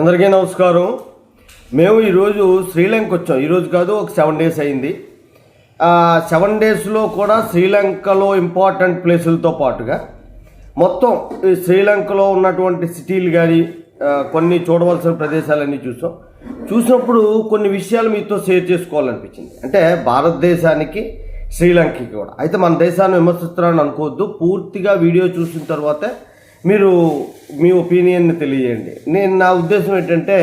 అందరికీ నమస్కారం. మేము ఈరోజు శ్రీలంక వచ్చాం. ఈరోజు కాదు ఒక సెవెన్ డేస్ అయింది. సెవెన్ డేస్లో కూడా శ్రీలంకలో ఇంపార్టెంట్ ప్లేసులతో పాటుగా మొత్తం ఈ శ్రీలంకలో ఉన్నటువంటి సిటీలు కానీ కొన్ని చూడవలసిన ప్రదేశాలన్నీ చూసాం. చూసినప్పుడు కొన్ని విషయాలు మీతో షేర్ చేసుకోవాలనిపించింది. అంటే భారతదేశానికి శ్రీలంకకి కూడా. అయితే మన దేశాన్ని విమర్శిస్తున్నారని అనుకోవద్దు. పూర్తిగా వీడియో చూసిన తర్వాతే మీరు మీ ఒపీనియన్ని తెలియజేయండి. నేను నా ఉద్దేశం ఏంటంటే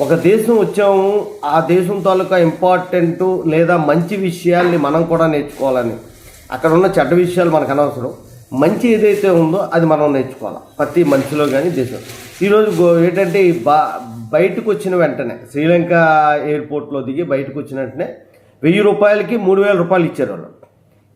ఒక దేశం వచ్చాము ఆ దేశం తాలూకా ఇంపార్టెంట్ లేదా మంచి విషయాల్ని మనం కూడా నేర్చుకోవాలని. అక్కడ ఉన్న చెడ్డ విషయాలు మనకు అనవసరం. మంచి ఏదైతే ఉందో అది మనం నేర్చుకోవాలి. ప్రతి మనిషిలో కానీ దేశం ఈరోజు ఏంటంటే బా బయటకు వచ్చిన వెంటనే శ్రీలంక ఎయిర్పోర్ట్లో దిగి బయటకు వచ్చిన వెంటనే వెయ్యి రూపాయలకి మూడు వేల రూపాయలు ఇచ్చారు వాళ్ళు.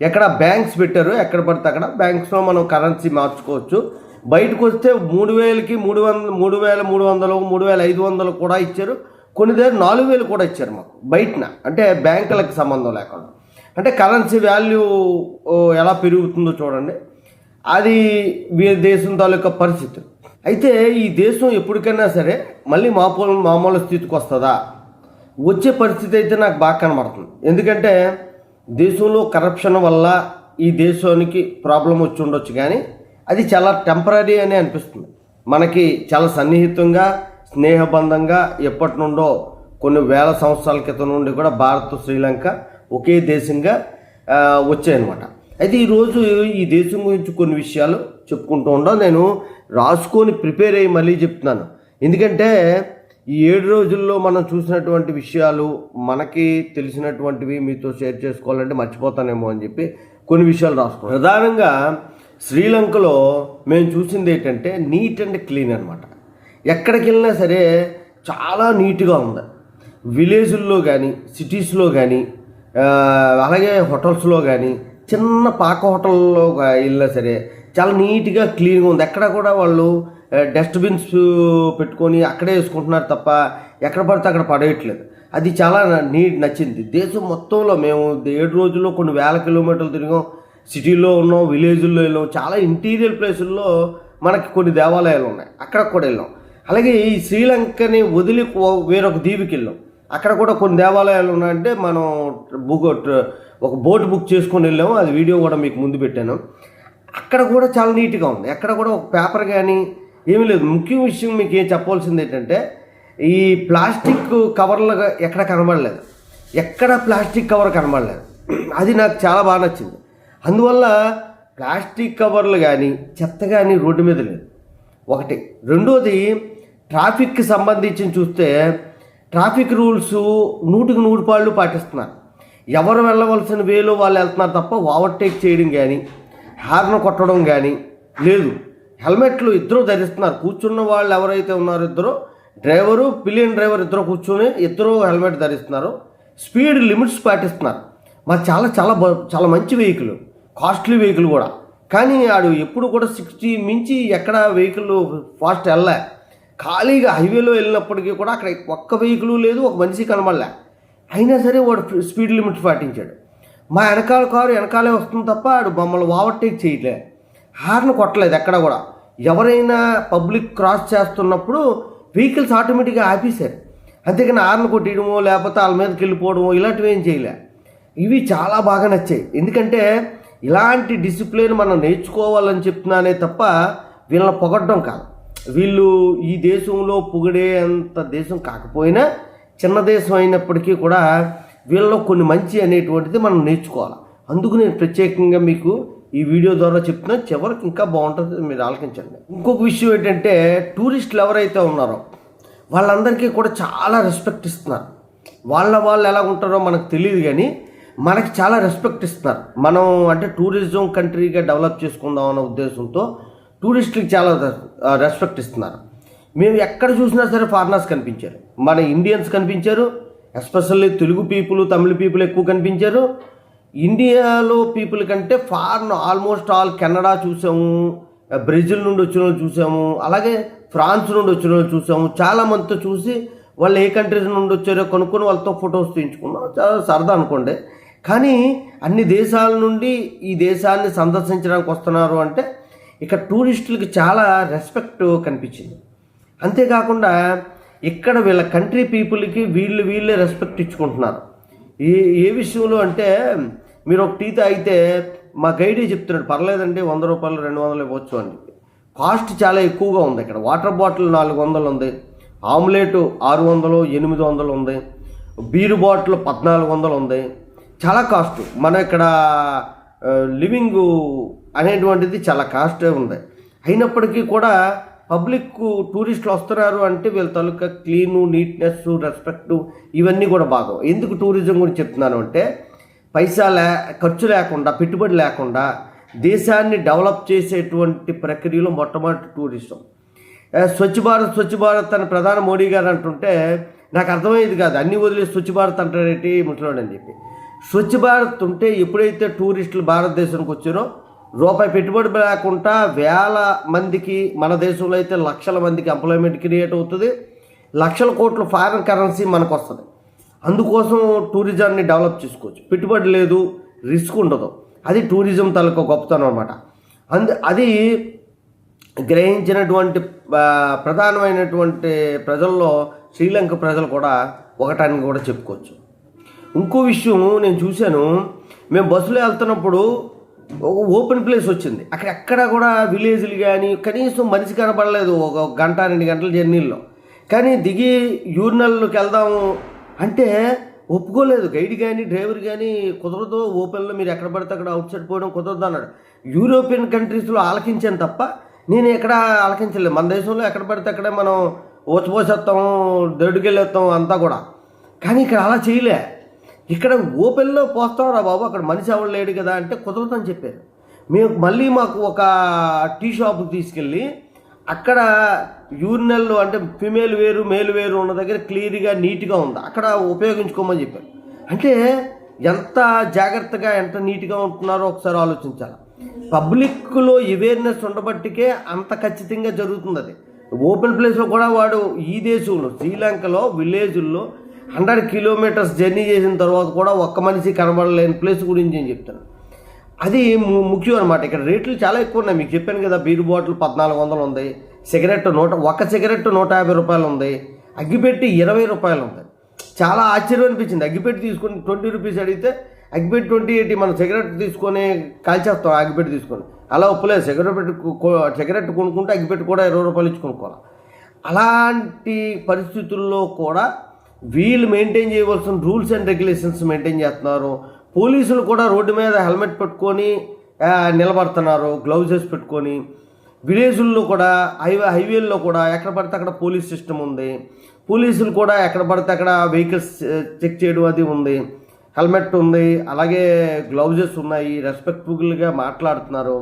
ఎక్కడ బ్యాంక్స్ పెట్టారు ఎక్కడ పడితే అక్కడ బ్యాంక్స్లో మనం కరెన్సీ మార్చుకోవచ్చు. బయటకు వస్తే మూడు వేలకి మూడు వందలు మూడు వేల మూడు వందలు మూడు వేల ఐదు వందలు కూడా ఇచ్చారు. కొన్ని దగ్గర నాలుగు వేలు కూడా ఇచ్చారు మాకు బయటన. అంటే బ్యాంకులకు సంబంధం లేకుండా. అంటే కరెన్సీ వాల్యూ ఎలా పెరుగుతుందో చూడండి. అది వీరి దేశం తాలూకా పరిస్థితి. అయితే ఈ దేశం ఎప్పటికైనా సరే మళ్ళీ మామూలు మామూలు స్థితికి వస్తుందా? వచ్చే పరిస్థితి అయితే నాకు బాగా కనబడుతుంది. ఎందుకంటే దేశంలో కరప్షన్ వల్ల ఈ దేశానికి ప్రాబ్లం వచ్చి ఉండొచ్చు కానీ అది చాలా టెంపరీ అని అనిపిస్తుంది. మనకి చాలా సన్నిహితంగా స్నేహబంధంగా ఎప్పటి నుండో కొన్ని వేల సంవత్సరాల క్రితం నుండి కూడా భారత్ శ్రీలంక ఒకే దేశంగా వచ్చాయన్నమాట. అయితే ఈరోజు ఈ దేశం గురించి కొన్ని విషయాలు చెప్పుకుంటూ ఉండడం నేను రాసుకొని ప్రిపేర్ అయ్యి మళ్ళీ చెప్తున్నాను. ఎందుకంటే ఈ ఏడు రోజుల్లో మనం చూసినటువంటి విషయాలు మనకి తెలిసినటువంటివి మీతో షేర్ చేసుకోవాలంటే మర్చిపోతానేమో అని చెప్పి కొన్ని విషయాలు రాసుకో ప్రధానంగా శ్రీలంకలో మేము చూసింది ఏంటంటే నీట్ అండ్ క్లీన్ అనమాట ఎక్కడికి వెళ్ళినా సరే చాలా నీట్గా ఉంది. విలేజుల్లో కానీ సిటీస్లో కానీ అలాగే హోటల్స్లో కానీ చిన్న పాక హోటల్లో వెళ్ళినా సరే చాలా నీట్గా క్లీన్గా ఉంది. ఎక్కడ కూడా వాళ్ళు డస్ట్బిన్స్ పెట్టుకొని అక్కడే వేసుకుంటున్నారు తప్ప ఎక్కడ పడితే అక్కడ పడేయట్లేదు. అది చాలా నీట్ నచ్చింది. దేశం మొత్తంలో మేము ఏడు రోజుల్లో కొన్ని వేల కిలోమీటర్లు తిరిగాం. సిటీలో ఉన్నాం విలేజుల్లో వెళ్ళాం. చాలా ఇంటీరియర్ ప్లేసుల్లో మనకి కొన్ని దేవాలయాలు ఉన్నాయి. అక్కడ కూడా వెళ్ళాం. అలాగే ఈ శ్రీలంకని వదిలి వేరొక దీవికి వెళ్ళాం. అక్కడ కూడా కొన్ని దేవాలయాలు ఉన్నాయంటే మనం బుక్ ఒక బోట్ బుక్ చేసుకొని వెళ్ళాము. అది వీడియో కూడా మీకు ముందు పెట్టాను. అక్కడ కూడా చాలా నీట్గా ఉంది. ఎక్కడ కూడా ఒక పేపర్ కానీ ఏమీ లేదు. ముఖ్య విషయం మీకు ఏం చెప్పవలసింది ఏంటంటే ఈ ప్లాస్టిక్ కవర్లు ఎక్కడ కనబడలేదు. ఎక్కడ ప్లాస్టిక్ కవర్ కనబడలేదు. అది నాకు చాలా బాగా నచ్చింది. అందువల్ల ప్లాస్టిక్ కవర్లు కానీ చెత్త కానీ రోడ్డు మీద లేదు ఒకటి. రెండోది ట్రాఫిక్కి సంబంధించి చూస్తే ట్రాఫిక్ రూల్స్ నూటికి నూరు పాళ్ళు పాటిస్తున్నారు. ఎవరు వెళ్ళవలసిన వేలో వాళ్ళు వెళ్తున్నారు తప్ప ఓవర్టేక్ చేయడం కానీ హార్న్ కొట్టడం కానీ లేదు. హెల్మెట్లు ఇద్దరు ధరిస్తున్నారు. కూర్చున్న వాళ్ళు ఎవరైతే ఉన్నారో ఇద్దరు డ్రైవరు పిలియన్ డ్రైవర్ ఇద్దరు కూర్చొని ఇద్దరు హెల్మెట్ ధరిస్తున్నారు. స్పీడ్ లిమిట్స్ పాటిస్తున్నారు. మరి చాలా చాలా బ- చాలా మంచి వెహికల్ కాస్ట్లీ వెహికల్ కూడా. కానీ ఆడు ఎప్పుడు కూడా సిక్స్టీ మించి ఎక్కడ వెహికల్ ఫాస్ట్ వెళ్ళలే ఖాళీగా హైవేలో వెళ్ళినప్పటికీ కూడా అక్కడ ఒక్క వెహికల్ లేదు ఒక మనిషి కనబడలే. అయినా సరే వాడు స్పీడ్ లిమిట్ పాటించాడు. మా వెనకాల కారు వెనకాలే వస్తుంది తప్ప ఆడు మమ్మల్ని ఓవర్టేక్ చేయట్లే. హార్న్ కొట్టలేదు ఎక్కడ కూడా. ఎవరైనా పబ్లిక్ క్రాస్ చేస్తున్నప్పుడు వెహికల్స్ ఆటోమేటిక్గా ఆపేశారు. అంతేకాని హార్న్ కొట్టేయడమో లేకపోతే వాళ్ళ మీదకి వెళ్ళిపోవడమో ఇలాంటివి ఏం చేయలే. ఇవి చాలా బాగా నచ్చాయి. ఎందుకంటే ఇలాంటి డిసిప్లిన్ మనం నేర్చుకోవాలని చెప్తున్నానే తప్ప వీళ్ళని పొగడ్డం కాదు. వీళ్ళు ఈ దేశంలో పొగిడే అంత దేశం కాకపోయినా చిన్న దేశం అయినప్పటికీ కూడా వీళ్ళలో కొన్ని మంచి అనేటువంటిది మనం నేర్చుకోవాలి. అందుకు నేను ప్రత్యేకంగా మీకు ఈ వీడియో ద్వారా చెప్తున్నా చివరికి ఇంకా బాగుంటుంది మీరు ఆలకించండి ఇంకొక విషయం ఏంటంటే టూరిస్టులు ఎవరైతే ఉన్నారో వాళ్ళందరికీ కూడా చాలా రెస్పెక్ట్ ఇస్తున్నారు. వాళ్ళ వాళ్ళు ఎలా ఉంటారో మనకు తెలియదు కానీ మనకి చాలా రెస్పెక్ట్ ఇస్తున్నారు. మనం అంటే టూరిజం కంట్రీగా డెవలప్ చేసుకుందాం అన్న ఉద్దేశంతో టూరిస్టులకు చాలా రెస్పెక్ట్ ఇస్తున్నారు. మేము ఎక్కడ చూసినా సరే ఫారినర్స్ కనిపించారు. మన ఇండియన్స్ కనిపించారు. Especially Telugu people Tamil people ఎక్కువ కనిపించారు. ఇండియాలో పీపుల్ కంటే ఫారెన్ ఆల్మోస్ట్ ఆల్ కెనడా చూసాము బ్రెజిల్ నుండి వచ్చిన వాళ్ళు చూసాము అలాగే ఫ్రాన్స్ నుండి వచ్చిన వాళ్ళు చూసాము. చాలామంది చూసి వాళ్ళు ఏ కంట్రీస్ నుండి వచ్చారో కొనుక్కొని వాళ్ళతో ఫొటోస్ తీయించుకున్నాం. చాలా సరదా అనుకోండి. కానీ అన్ని దేశాల నుండి ఈ దేశాన్ని సందర్శించడానికి వస్తున్నారు అంటే ఇక్కడ టూరిస్టులకి చాలా రెస్పెక్ట్ కనిపించింది. అంతేకాకుండా ఇక్కడ వీళ్ళ కంట్రీ పీపుల్కి వీళ్ళు వీళ్ళే రెస్పెక్ట్ ఇచ్చుకుంటున్నారు. ఏ ఏ విషయంలో అంటే మీరు ఒక టీ తాగితే మా గైడే చెప్తున్నాడు పర్లేదండి వంద రూపాయలు రెండు వందలు ఇవ్వచ్చు అని. చెప్పి కాస్ట్ చాలా ఎక్కువగా ఉంది ఇక్కడ. వాటర్ బాటిల్ నాలుగు వందలు ఉంది. ఆమ్లెట్ ఆరు వందలు ఎనిమిది వందలు ఉంది. బీరు బాటిల్ పద్నాలుగు వందలు ఉంది. చాలా కాస్ట్. మన ఇక్కడ లివింగ్ అనేటువంటిది చాలా కాస్ట్ ఉంది. అయినప్పటికీ కూడా పబ్లిక్ టూరిస్టులు వస్తున్నారు అంటే వీళ్ళ తాలూకా క్లీను నీట్నెస్ రెస్పెక్ట్ ఇవన్నీ కూడా బాగా. ఎందుకు టూరిజం గురించి చెప్తున్నాను అంటే పైసా లే ఖర్చు లేకుండా పెట్టుబడి లేకుండా దేశాన్ని డెవలప్ చేసేటువంటి ప్రక్రియలో మొట్టమొదటి టూరిజం. స్వచ్ఛ భారత్ స్వచ్ఛ భారత్ అని ప్రధాని మోడీ గారు అంటుంటే నాకు అర్థమయ్యేది కాదు. అన్ని వదిలేసి స్వచ్ఛ భారత్ అంటారేంటి ముసలోడు అని చెప్పి. స్వచ్ఛ భారత్ ఉంటే ఎప్పుడైతే టూరిస్టులు భారతదేశానికి వచ్చారో రూపాయి పెట్టుబడి లేకుండా వేల మందికి మన దేశంలో అయితే లక్షల మందికి ఎంప్లాయ్మెంట్ క్రియేట్ అవుతుంది. లక్షల కోట్ల ఫారిన్ కరెన్సీ మనకు వస్తుంది అందుకోసం టూరిజాన్ని డెవలప్ చేసుకోవచ్చు. పెట్టుబడి లేదు రిస్క్ ఉండదు. అది టూరిజం తలకు గొప్పతనం అనమాట అందు అది గ్రహించినటువంటి ప్రధానమైనటువంటి ప్రజల్లో శ్రీలంక ప్రజలు కూడా ఒకటాన్ని కూడా చెప్పుకోవచ్చు. ఇంకో విషయం నేను చూశాను. మేము బస్సులో వెళ్తున్నప్పుడు ఒక ఓపెన్ ప్లేస్ వచ్చింది. అక్కడ ఎక్కడ కూడా విలేజ్లు కానీ కనీసం మనిషి కనపడలేదు ఒక గంట రెండు గంటల జర్నీల్లో కానీ దిగి యూరినల్లోకి వెళ్దాము అంటే ఒప్పుకోలేదు. గైడ్ కానీ డ్రైవర్ కానీ కుదరదు. ఓపెన్లో మీరు ఎక్కడ పడితే అక్కడ అవుట్ సైడ్ పోవడం కుదరదు అన్నాడు. యూరోపియన్ కంట్రీస్లో ఆలకించాను తప్ప నేను ఎక్కడ ఆలకించలేదు. మన దేశంలో ఎక్కడ పడితే అక్కడే మనం ఓచిపోసేస్తాం దడుకెళ్ళేస్తాం అంతా కూడా. కానీ ఇక్కడ అలా చేయలే. ఇక్కడ ఓపెన్లో పోస్తారా బాబు. అక్కడ మనిషి ఎవరు లేడు కదా అంటే కుదరదని చెప్పారు. మేము మళ్ళీ మాకు ఒక టీ షాప్కి తీసుకెళ్ళి అక్కడ యూరినల్ అంటే ఫిమేల్ వేరు మేల్ వేరు ఉన్న దగ్గర క్లియర్గా నీట్గా ఉంది? అక్కడ ఉపయోగించుకోమని చెప్పారు. అంటే ఎంత జాగ్రత్తగా ఎంత నీట్గా ఉంటున్నారో ఒకసారి ఆలోచించాలి. పబ్లిక్లో అవేర్నెస్ ఉండబట్టికే అంత ఖచ్చితంగా జరుగుతుంది అది. ఓపెన్ ప్లేస్లో కూడా వాడు ఈ దేశంలో శ్రీలంకలో విలేజుల్లో హండ్రెడ్ కిలోమీటర్స్ జర్నీ చేసిన తర్వాత కూడా ఒక్క మనిషి కనబడలేని ప్లేస్ గురించి నేను చెప్తాను. అది ము- ముఖ్యం అనమాట ఇక్కడ రేట్లు చాలా ఎక్కువ ఉన్నాయి మీకు చెప్పాను కదా బీర్ బాటిల్ పద్నాలుగు వందలు ఉంది. సిగరెట్ నూట ఒక సిగరెట్ నూట యాభై రూపాయలు ఉంది. అగ్గిపెట్టి ఇరవై రూపాయలు ఉంది. చాలా ఆశ్చర్యం అనిపించింది. అగ్గిపెట్టి తీసుకొని ట్వంటీ రూపీస్ అడిగితే అగ్గిపెట్టి ట్వంటీ ఎయిటీ మనం సిగరెట్ తీసుకొని కాల్చేస్తాం అగ్గిపెట్టి తీసుకొని. అలా ఒప్పులేదు. సిగరెట్ పెట్టి సిగరెట్ కొనుక్కుంటే అగ్గిపెట్టి కూడా ఇరవై రూపాయలు ఇచ్చి కొనుక్కోవాలి. అలాంటి పరిస్థితుల్లో కూడా వీళ్ళు మెయింటైన్ చేయవలసిన రూల్స్ అండ్ రెగ్యులేషన్స్ మెయింటైన్ చేస్తున్నారు. పోలీసులు కూడా రోడ్డు మీద హెల్మెట్ పెట్టుకొని నిలబడుతున్నారు గ్లౌజెస్ పెట్టుకొని. విలేజుల్లో కూడా హైవే హైవేల్లో కూడా ఎక్కడ పడితే అక్కడ పోలీస్ సిస్టమ్ ఉంది. పోలీసులు కూడా ఎక్కడ పడితే అక్కడ వెహికల్స్ చెక్ చేయడం అది ఉంది. హెల్మెట్ ఉంది అలాగే గ్లౌజెస్ ఉన్నాయి రెస్పెక్ట్ఫుల్గా మాట్లాడుతున్నారు.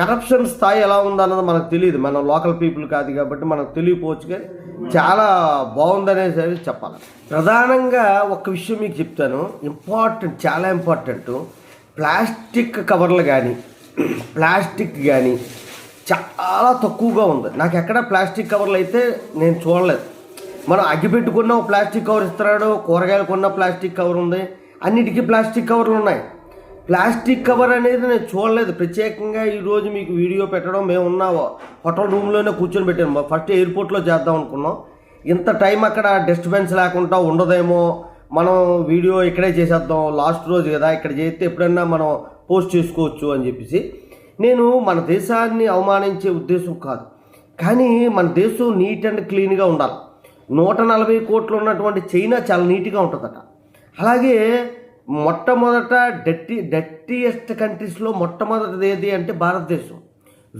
కరప్షన్ స్థాయి ఎలా ఉందన్నది మనకు తెలియదు. మనం లోకల్ పీపుల్ కాదు కాబట్టి మనకు తెలియపోవచ్చు కానీ చాలా బాగుందనేది చెప్పాలి. ప్రధానంగా ఒక విషయం మీకు చెప్తాను. ఇంపార్టెంట్ చాలా ఇంపార్టెంట్. ప్లాస్టిక్ కవర్లు కానీ ప్లాస్టిక్ కానీ చాలా తక్కువగా ఉంది. నాకు ఎక్కడ ప్లాస్టిక్ కవర్లు అయితే నేను చూడలేదు. మనం అగ్గి పెట్టుకున్న ప్లాస్టిక్ కవర్ ఇస్తున్నాడు కూరగాయలు కొన్న ప్లాస్టిక్ కవర్ ఉంది. అన్నిటికీ ప్లాస్టిక్ కవర్లు ఉన్నాయి. ప్లాస్టిక్ కవర్ అనేది నేను చూడలేదు. ప్రత్యేకంగా ఈరోజు మీకు వీడియో పెట్టడం మేము ఉన్న హోటల్ రూమ్లోనే కూర్చొని పెట్టాము ఫస్ట్ ఎయిర్పోర్ట్లో చేద్దాం అనుకున్నాం. ఇంత టైం అక్కడ డిస్టర్బెన్స్ లేకుండా ఉండదేమో. మనం వీడియో ఇక్కడే చేసేద్దాం. లాస్ట్ రోజు కదా ఇక్కడ చేస్తే ఎప్పుడైనా మనం పోస్ట్ చేసుకోవచ్చు అని చెప్పేసి. నేను మన దేశాన్ని అవమానించే ఉద్దేశం కాదు. కానీ మన దేశం నీట్ అండ్ క్లీన్గా ఉండాలి. నూట నలభై కోట్లు ఉన్నటువంటి చైనా చాలా నీట్గా ఉంటుందట. అలాగే మొట్టమొదట డట్టి డట్టియెస్ట్ కంట్రీస్లో మొట్టమొదటిది ఏది అంటే భారతదేశం.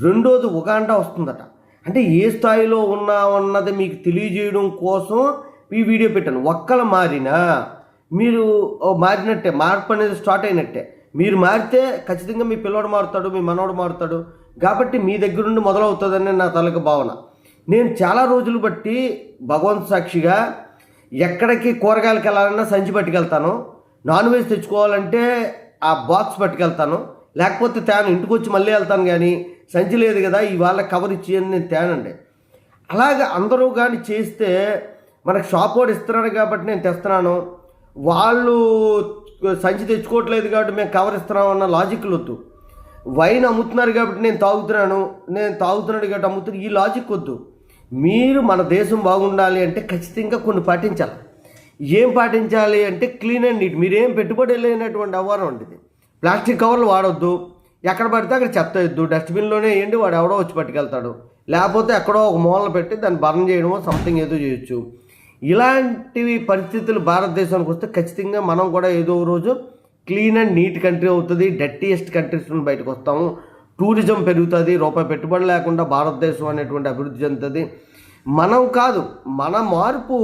రెండోది ఉగాండా వస్తుందట. అంటే ఏ స్థాయిలో ఉన్నామన్నది మీకు తెలియజేయడం కోసం ఈ వీడియో పెట్టాను. ఒక్కలు మారినా మీరు మారినట్టే మార్పు అనేది స్టార్ట్ అయినట్టే. మీరు మారితే ఖచ్చితంగా మీ పిల్లోడు మారుతాడు మీ మనవడు మారుతాడు. కాబట్టి మీ దగ్గర నుండి మొదలవుతుందని నా తలక భావన. నేను చాలా రోజులు బట్టి భగవంత్ సాక్షిగా ఎక్కడికి కూరగాయలకి వెళ్ళాలన్నా సంచి పట్టుకెళ్తాను. నాన్ వెజ్ తెచ్చుకోవాలంటే ఆ బాక్స్ పట్టుకెళ్తాను. లేకపోతే తేను ఇంటికి వచ్చి మళ్ళీ వెళ్తాను కానీ సంచి లేదు కదా ఇవాళ కవర్ ఇచ్చేయండి నేను తేనండి. అలాగే అందరూ కానీ చేస్తే మనకు షాప్ వాడు ఇస్తున్నాడు కాబట్టి నేను తెస్తున్నాను. వాళ్ళు సంచి తెచ్చుకోవట్లేదు కాబట్టి మేము కవర్ ఇస్తున్నాం అన్న లాజిక్లు వద్దు. వైన్ అమ్ముతున్నారు కాబట్టి నేను తాగుతున్నాను నేను తాగుతున్నాడు కాబట్టి అమ్ముతున్నాను ఈ లాజిక్ వద్దు. మీరు మన దేశం బాగుండాలి అంటే ఖచ్చితంగా కొన్ని పాటించాలి. ఏం పాటించాలి అంటే క్లీన్ అండ్ నీట్. మీరేం పెట్టుబడి లేనటువంటి అవ్వరం ఉంటుంది ప్లాస్టిక్ కవర్లు వాడొద్దు. ఎక్కడ పడితే అక్కడ చెత్త వద్దు డస్ట్బిన్లోనే వేయండి వాడు ఎవడో వచ్చి పట్టుకెళ్తాడు. లేకపోతే ఎక్కడో ఒక మూలన పెట్టి దాన్ని బర్న్ చేయడమో సంథింగ్ ఏదో చేయొచ్చు. ఇలాంటివి పరిస్థితులు భారతదేశానికి వస్తే ఖచ్చితంగా మనం కూడా ఏదో ఒక రోజు క్లీన్ అండ్ నీట్ కంట్రీ అవుతుంది. డర్టీయెస్ట్ కంట్రీస్ నుండి బయటకు వస్తాము. టూరిజం పెరుగుతుంది. రూపాయి పెట్టుబడి లేకుండా భారతదేశం అనేటువంటి అభివృద్ధి చెందుతుంది. మనం కాదు మన మార్పు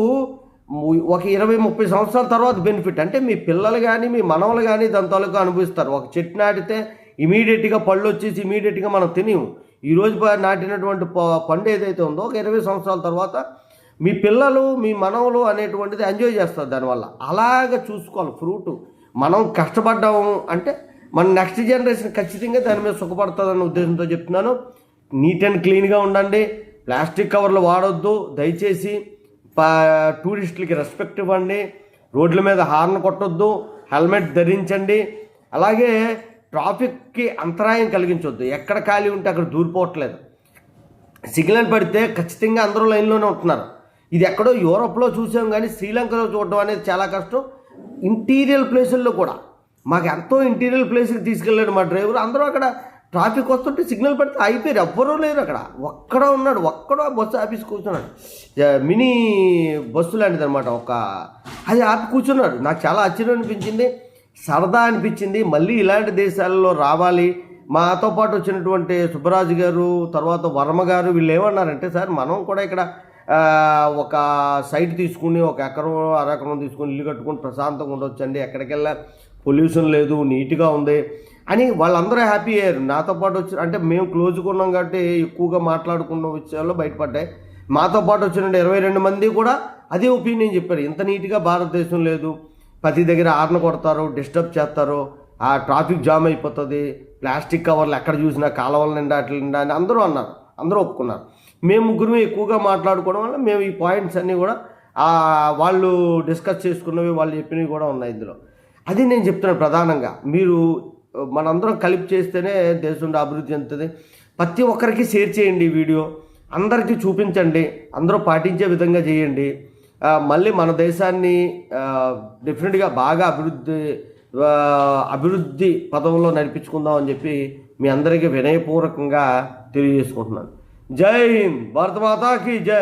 ఒక ఇరవై ముప్పై సంవత్సరాల తర్వాత బెనిఫిట్ అంటే మీ పిల్లలు కానీ మీ మనవలు కానీ దాని తాలూకా అనుభవిస్తారు. ఒక చెట్టు నాటితే ఇమీడియట్గా పళ్ళు వచ్చేసి ఇమీడియట్గా మనం తినేము. ఈరోజు నాటినటువంటి ప- పండు ఏదైతే ఉందో ఒక ఇరవై సంవత్సరాల తర్వాత మీ పిల్లలు మీ మనవలు అనేటువంటిది ఎంజాయ్ చేస్తారు దానివల్ల. అలాగ చూసుకోవాలి. ఫ్రూట్ మనం కష్టపడ్డాము అంటే మన నెక్స్ట్ జనరేషన్ ఖచ్చితంగా దాని మీద సుఖపడుతుందన్న ఉద్దేశంతో చెప్తున్నాను. నీట్ అండ్ క్లీన్గా ఉండండి. ప్లాస్టిక్ కవర్లు వాడొద్దు. దయచేసి టూరిస్టులకి రెస్పెక్ట్ ఇవ్వండి. రోడ్ల మీద హార్న్ కొట్టొద్దు హెల్మెట్ ధరించండి. అలాగే ట్రాఫిక్కి అంతరాయం కలిగించొద్దు. ఎక్కడ ఖాళీ ఉంటే అక్కడ దూరిపోవట్లేదు. సిగ్నల్ పడితే ఖచ్చితంగా అందరూ లైన్లోనే ఉంటున్నారు. ఇది ఎక్కడో యూరోప్లో చూసాం కానీ శ్రీలంకలో చూడడం అనేది చాలా కష్టం. ఇంటీరియల్ ప్లేసుల్లో కూడా మాకు ఎంతో ఇంటీరియల్ ప్లేస్కి తీసుకెళ్ళాడు మా డ్రైవర్. అందరూ అక్కడ ట్రాఫిక్ వస్తుంటే సిగ్నల్ పడితే అయిపోయారు ఎవ్వరూ లేరు అక్కడ. ఒక్కడో ఉన్నాడు. ఒక్కడో బస్సు ఆఫీస్ కూర్చున్నాడు. మినీ బస్సు లాంటిది అనమాట ఒక అది ఆపి కూర్చున్నాడు. నాకు చాలా ఆశ్చర్యం అనిపించింది. సరదా అనిపించింది. మళ్ళీ ఇలాంటి దేశాల్లో రావాలి. మాతో పాటు వచ్చినటువంటి సుబ్బరాజు గారు తర్వాత వర్మ గారు వీళ్ళు ఏమన్నారంటే సార్ మనం కూడా ఇక్కడ ఒక సైట్ తీసుకుని ఒక ఎకరం అరెకరం తీసుకుని ఇల్లు కట్టుకుని ప్రశాంతంగా ఉండొచ్చండి. ఎక్కడికెళ్ళా? పొల్యూషన్ లేదు. నీట్గా ఉంది. అని వాళ్ళందరూ హ్యాపీ అయ్యారు. నాతో పాటు వచ్చి అంటే మేము క్లోజ్గా ఉన్నాం కాబట్టి ఎక్కువగా మాట్లాడుకున్న విషయాల్లో బయటపడ్డాయి. మాతో పాటు వచ్చిన ఇరవై రెండు మంది కూడా అదే ఒపీనియన్ చెప్పారు. ఇంత నీట్గా భారతదేశం లేదు. ప్రతి దగ్గర ఆర్న కొడతారు డిస్టర్బ్ చేస్తారు. ఆ ట్రాఫిక్ జామ్ అయిపోతుంది. ప్లాస్టిక్ కవర్లు ఎక్కడ చూసినా కాలువల నిండా అట్ల నిండా అని అందరూ అన్నారు. అందరూ ఒప్పుకున్నారు. మేము ముగ్గురు ఎక్కువగా మాట్లాడుకోవడం వల్ల మేము ఈ పాయింట్స్ అన్నీ కూడా వాళ్ళు డిస్కస్ చేసుకున్నవి వాళ్ళు చెప్పినవి కూడా ఉన్నాయి ఇందులో. అది నేను చెప్తున్నాను ప్రధానంగా. మీరు మనందరం కలిపి చేస్తేనే దేశంలో అభివృద్ధి చెందుతుంది. ప్రతి ఒక్కరికి షేర్ చేయండి ఈ వీడియో. అందరికీ చూపించండి. అందరూ పాటించే విధంగా చేయండి. మళ్ళీ మన దేశాన్ని డెఫినెట్గా బాగా అభివృద్ధి అభివృద్ధి పదంలో నడిపించుకుందాం అని చెప్పి మీ అందరికీ వినయపూర్వకంగా తెలియజేసుకుంటున్నాను. జై హింద్. భారతమాతాకి జై.